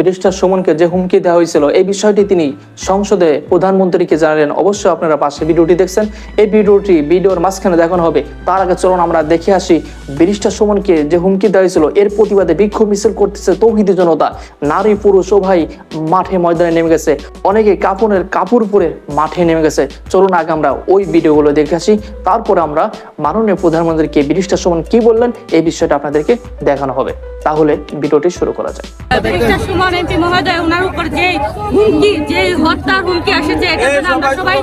Barrister সুমনকে যে হুমকি দেওয়া হয়েছিল, এই বিষয়টি তিনি সংসদে প্রধানমন্ত্রীকে জানালেন। অবশ্যই আপনারা পাশে ভিডিওটি দেখছেন। এই ভিডিওটি ভিডিওর মাঝখানে দেখানো হবে। তার আগে চলুন আমরা দেখে আসি ব্যারিস্টার সুমনকে যে হুমকি দেওয়া হয়েছিল। এর প্রতিবাদে বিক্ষোভ মিছিল করতেছে তৌহিদি জনতা। নারী, পুরুষ ও ভাই মাঠে ময়দানে নেমে গেছে। অনেকে কাপড়ের কাপড় পরে মাঠে নেমে গেছে। চলুন আগে আমরা ওই ভিডিওগুলো দেখে আসি। তারপরে আমরা মাননীয় প্রধানমন্ত্রীকে ব্যারিস্টার সুমন কি বললেন, এই বিষয়টা আপনাদেরকে দেখানো হবে। তাহলে ভিডিওটি শুরু করা যায় সুমন এমপি মহোদয় ওনার উপর যে হুমকি যে হত্যার হুমকি আসেছে এটা জন্য আমরা সবাই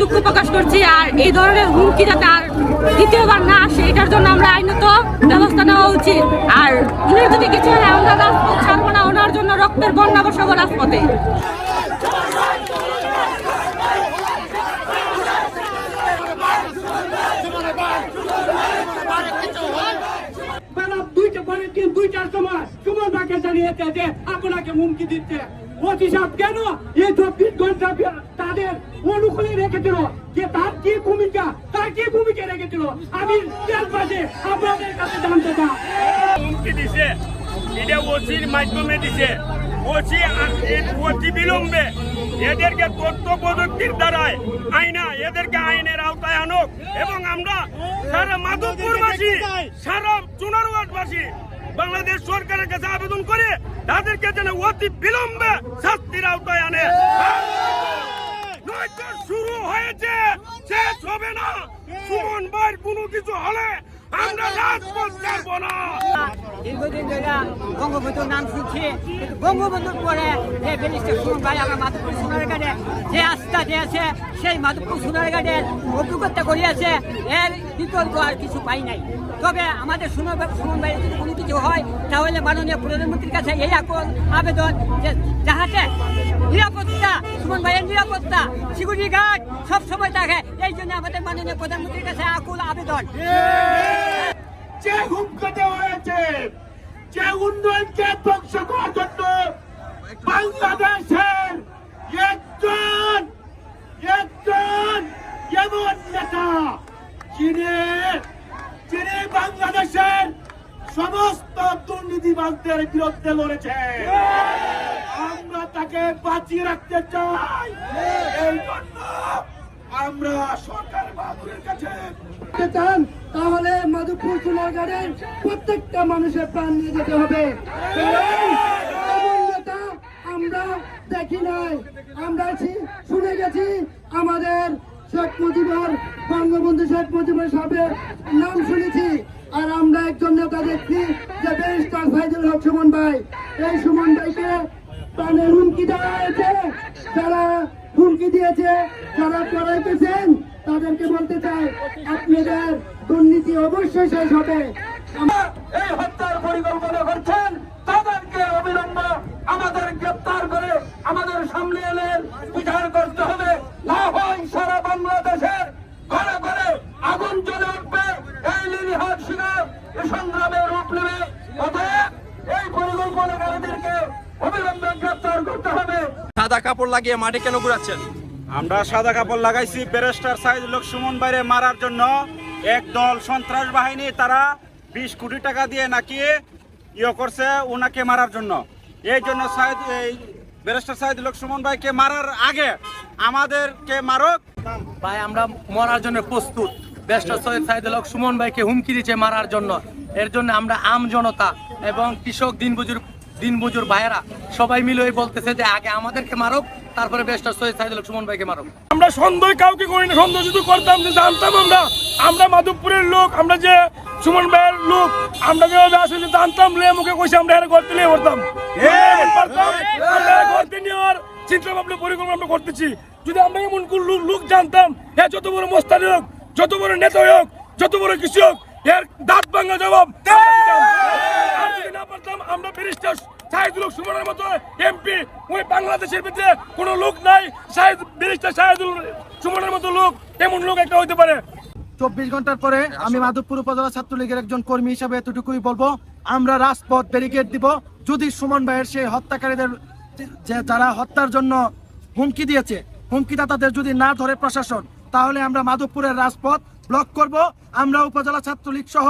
দুঃখ প্রকাশ করছি। আর এই ধরনের হুমকি যাতে আর দ্বিতীয়বার না আসে এটার জন্য আমরা আইনত ব্যবস্থা নেওয়া উচিত। আর উনার যদি কিছু হয় আমরা রাজপথ ছাড়বো না ওনার জন্য রক্তের বন্যা বসাবো রাজপথে বেলা দুইটা পরে দিন দুইটার সময় জানিয়েছে যে আপনাকে হুমকি দিচ্ছে। কেন এই চব্বিশ ঘণ্টা তাদের অনুকূলে রেখেছিল? যে তার কি ভূমিকা? তার কি ভূমিকা রেখেছিল? আমি আপনাদের কাছে জানতে চাই। হুমকি দিছে। এটা ওসির মাধ্যমে দিছে। ওসি অতি বিলম্বে। এদেরকে তথ্য প্রযুক্তির দ্বারায় আইনা, এদেরকে আইনের আওতায় আনুক। এবং আমরা সারা মাধবপুরবাসী, সারা চুনারুয়াটবাসী বাংলাদেশ সরকারের কাছে আবেদন করে তাদেরকে যেন অতি বিলম্বে শাস্তির আওতায় আনে। শুরু হয়েছে, শেষ হবে না। সুমন ভাইয়ের কোনো কিছু হলে আমরা রাজপথ ছাড়বো না। দীর্ঘদিন ধরে বঙ্গবন্ধুর নাম শুনছি বঙ্গবন্ধুর পরে যে ব্যারিস্টার সুমন ভাই আমার মাধবপুর সোনারঘাটে যে আস্থা দিয়েছে, সেই মাধবপুর সোনারঘাটের অভিজ্ঞতা করিয়াছে। এর বিকল্প আর কিছু পাই নাই। তবে আমাদের সুমন সুমন যদি কোনো কিছু হয়, তাহলে মাননীয় প্রধানমন্ত্রীর কাছে এই আবেদন যে যাহাতে নিরাপত্তা, সুমন ভাইয়ের নিরাপত্তা সিকিউরিটি গার্ড সব সময় থাকে। এই জন্য আমাদের মাননীয় প্রধানমন্ত্রীর কাছে আকুল আবেদন। যে উন্নয়নকে ধ্বংস করার জন্য বাংলাদেশের একজন একজন এমন নেতা যিনি যিনি বাংলাদেশের সমস্ত দুর্নীতিবাদদের বিরুদ্ধে লড়েছে। আমরা তাকে বাঁচিয়ে রাখতে চাই। আমরা সরকার বাহাদুরের কাছে চান, তাহলে মাধবপুর চুনারগাড়ের প্রত্যেকটা মানুষের প্রাণ নিয়ে যেতে হবে। আমরা দেখি নাই। আমরা শুনে গেছি, আমাদের শেখ মুজিবুর, বঙ্গবন্ধু শেখ মুজিবুর সাহেবের নাম শুনেছি। আর আমরা একজন নেতা দেখছি যে ব্যারিস্টার সাইদুল হক সুমন ভাই। এই সুমন ভাইকে প্রাণের হুমকি দেওয়া হয়েছে। যারা হুমকি দিয়েছে, যারা করাইতেছেন তাদেরকে বলতে চাই, আপনাদের দুর্নীতি অবশ্যই শেষ হবে। এই হত্যার পরিকল্পনা করছেন। তাদেরকে অবিলম্ব আমাদের গ্রেপ্তার করে আমাদের সামনে এলেন বিচার করতে হবে না হয় সারা বাংলাদেশের ঘরে ঘরে আগুন জ্বলে উঠবে এই লিলিহাট শিকার এই সংগ্রামে রূপ নেবে অতএব এই পরিকল্পনাকারীদেরকে অবিলম্বে গ্রেপ্তার করতে হবে সাদা কাপড় লাগিয়ে মাঠে কেন ঘুরাচ্ছেন? আমরা সাদা কাপড় লাগাইছি ব্যারিস্টার সাইদ লোক সুমন বাইরে মারার জন্য। এক দল সন্ত্রাস বাহিনী তারা বিশ কোটি টাকা দিয়ে নাকি ইয়ে করছে ওনাকে মারার জন্য। এই জন্য সাইদ এই ব্যারিস্টার সাইদ লোক সুমন ভাইকে মারার আগে আমাদেরকে মারক। ভাই আমরা মরার জন্য প্রস্তুত। বেস্ট সৈয়দ সাইদুল লোক সুমন ভাইকে হুমকি দিচ্ছে মারার জন্য। এর জন্য আমরা আম জনতা এবং কৃষক দিনমজুর দিনমজুর ভাইয়েরা সবাই মিলে বলতেছে যে আগে আমাদেরকে মারুক তারপরে বেস্ট সৈয়দ সাইদুল সুমন ভাইকে মারুক। আমরা সন্দেহ কাউকে করি না, সন্দেহ যদি করতাম যে জানতাম আমরা। আমরা মাধবপুরের লোক, আমরা যে সুমন ভাইয়ের লোক, আমরা যেভাবে আসলে জানতাম, লে মুখে কইছে আমরা এর করতে নিয়ে করতাম করতে নেওয়ার চিন্তা ভাবনা পরিকল্পনা আমরা করতেছি। যদি আমরা এমন লোক লোক জানতাম হ্যাঁ যত বড় মোস্তানি হোক, যত বড় নেতা হোক, যত বড় কিছু হোক, এর দাঁত ভাঙা জবাব আমরা দিতাম। হক সুমনের মতো এমপি ওই বাংলাদেশের ভিতরে কোনো লোক নাই, শাহিদ, ব্যারিস্টার শাহিদুল সুমনের মতো লোক, এমন লোক একটা হইতে পারে। চব্বিশ ঘণ্টার পরে আমি মাধবপুর উপজেলা ছাত্রলীগের একজন কর্মী হিসেবে এতটুকুই বলব, আমরা রাজপথ ব্যারিকেড দিব। যদি সুমন ভাইয়ের সেই হত্যাকারীদের যে যারা হত্যার জন্য হুমকি দিয়েছে, হুমকিদাতাদের যদি না ধরে প্রশাসন, তাহলে আমরা মাধবপুরের রাজপথ ব্লক করব। আমরা উপজেলা ছাত্রলীগ সহ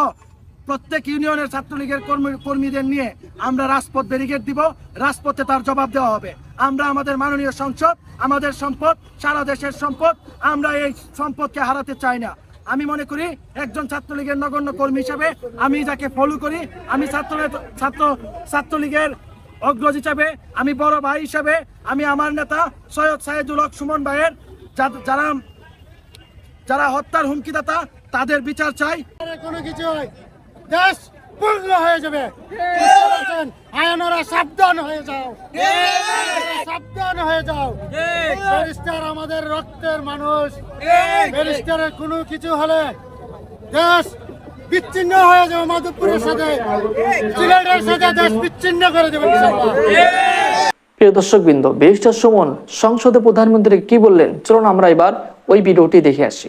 প্রত্যেক ইউনিয়নের ছাত্রলীগের কর্মী কর্মীদের নিয়ে আমরা রাজপথ ব্যারিকেড দিব। রাজপথে তার জবাব দেওয়া হবে। আমরা আমাদের মাননীয় সংসদ, আমাদের সম্পদ, সারা দেশের সম্পদ, আমরা এই সম্পদকে হারাতে চাই না। আমি মনে করি একজন ছাত্রলীগের নগণ্য কর্মী হিসাবে আমি যাকে ফলো করি, আমি ছাত্র ছাত্র ছাত্রলীগের অগ্রজ হিসাবে, আমি বড় ভাই হিসাবে, আমি আমার নেতা সৈয়দ সাইদুল হক সুমন ভাইয়ের যারা যারা হত্যার হুমকিদাতা, তাদের বিচার চাই। কোনো কিছু হয়? দেশ পূর্ণ হয়ে যাবে। সাবধান হয়ে যাও। সাবধান হয়ে যাও। ব্যারিস্টার আমাদের রক্তের মানুষ। ব্যারিস্টারের কোনো কিছু হলে দেশ বিচ্ছিন্ন হয়ে যাবে মাধবপুরের সাথে। সিলেটের সাথে দেশ বিচ্ছিন্ন করে দেবে। প্রিয় দর্শকবৃন্দ, ব্যারিস্টার সুমন, সংসদে প্রধানমন্ত্রী কি বললেন? চলুন আমরা এবার ওই ভিডিওটি দেখে আসি।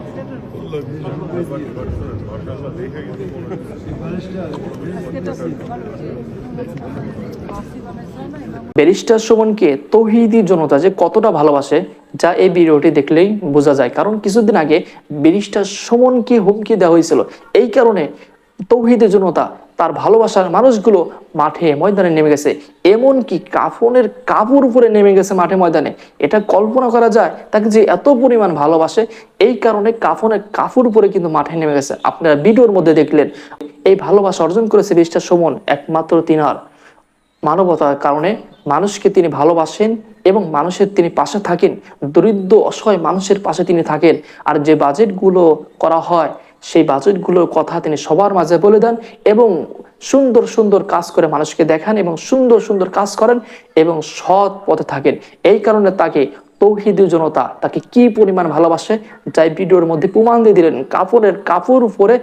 ব্যারিস্টার সুমনকে তহিদি জনতা যে কতটা ভালোবাসে, যা এই ভিডিওটি দেখলেই বোঝা যায়। কারণ কিছুদিন আগে ব্যারিস্টার সুমনকে হুমকি দেওয়া হয়েছিল। এই কারণে তৌহিদের জনতা তার ভালোবাসার মানুষগুলো মাঠে ময়দানে নেমে গেছে। এমনকি কাফনের কাপড় উপরে নেমে গেছে মাঠে ময়দানে। এটা কল্পনা করা যায় তাকে যে এত পরিমাণ ভালোবাসে, এই কারণে কাফনের কাপড় উপরে কিন্তু মাঠে নেমে গেছে। আপনারা ভিডিওর মধ্যে দেখলেন, এই ভালোবাসা অর্জন করেছে ব্যারিস্টার সুমন, একমাত্র তিনার। মানবতার কারণে মানুষকে তিনি ভালোবাসেন এবং মানুষের তিনি পাশে থাকেন। দরিদ্র, অসহায় মানুষের পাশে তিনি থাকেন। আর যে বাজেটগুলো করা হয় সেই বাজেটগুলোর কথা তিনি সবার মাঝে বলে দেন এবং সুন্দর সুন্দর কাজ করে মানুষকে দেখান এবং সুন্দর সুন্দর কাজ করেন এবং সৎ পথে থাকেন। এই কারণে তাকে তৌহিদি জনতা তাকে কি পরিমাণ ভালোবাসে, যাই ভিডিওর মধ্যে প্রমাণ দিয়ে দিলেন, কাপড়ের কাপড় উপরে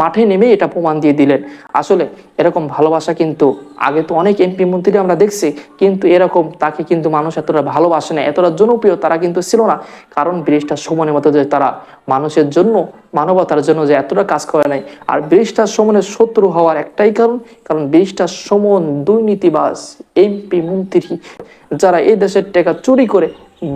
মাঠে নেমে এটা প্রমাণ দিয়ে দিলেন। আসলে এরকম ভালোবাসা কিন্তু আগে তো অনেক এমপি মন্ত্রী আমরা দেখছি, কিন্তু এরকম তাকে কিন্তু মানুষ এতটা ভালোবাসে না, এতটা জনপ্রিয় তারা কিন্তু ছিল না। কারণ ব্রিজটার সমানের মতো যে তারা মানুষের জন্য, মানবতার জন্য যে এতটা কাজ করে নাই। আর ব্রিজটার সমানের শত্রু হওয়ার একটাই কারণ কারণ ব্রিজটার সমন দুর্নীতিবাস এমপি মন্ত্রী, যারা এই দেশের টাকা চুরি করে,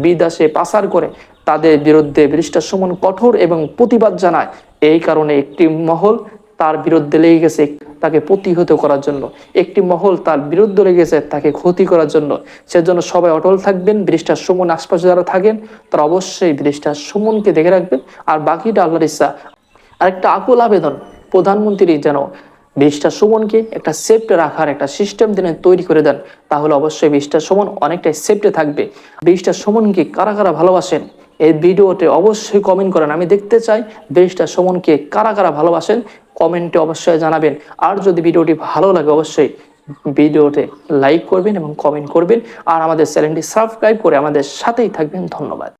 বিদেশে পাচার করে তাদের বিরুদ্ধে ব্রিজটার সমান কঠোর এবং প্রতিবাদ জানায়। এই কারণে একটি মহল তার বিরুদ্ধে লেগে গেছে তাকে প্রতিহত করার জন্য। একটি মহল তার বিরুদ্ধে লেগেছে তাকে ক্ষতি করার জন্য। সেজন্য সবাই অটল থাকবেন ব্রিজটার সুমন আশপাশে যারা থাকেন, তারা অবশ্যই ব্রিজটার সুমনকে দেখে রাখবেন। আর বাকিটা আল্লাহর ইচ্ছা। আরেকটা আকুল আবেদন, প্রধানমন্ত্রী যেন ব্রিজটা সুমনকে একটা সেফটে রাখার একটা সিস্টেম তিনি তৈরি করে দেন, তাহলে অবশ্যই ব্রিজটা সুমন অনেকটাই সেফটে থাকবে। ব্রিজটা সুমনকে কারা কারা ভালোবাসেন? এই ভিডিওতে অবশ্যই কমেন্ট করেন। আমি দেখতে চাই দেশটা সুমনকে কারা কারা ভালোবাসেন কমেন্টে অবশ্যই জানাবেন। আর যদি ভিডিওটি ভালো লাগে অবশ্যই ভিডিওতে লাইক করবেন এবং কমেন্ট করবেন। আর আমাদের চ্যানেলটি সাবস্ক্রাইব করে আমাদের সাথেই থাকবেন। ধন্যবাদ।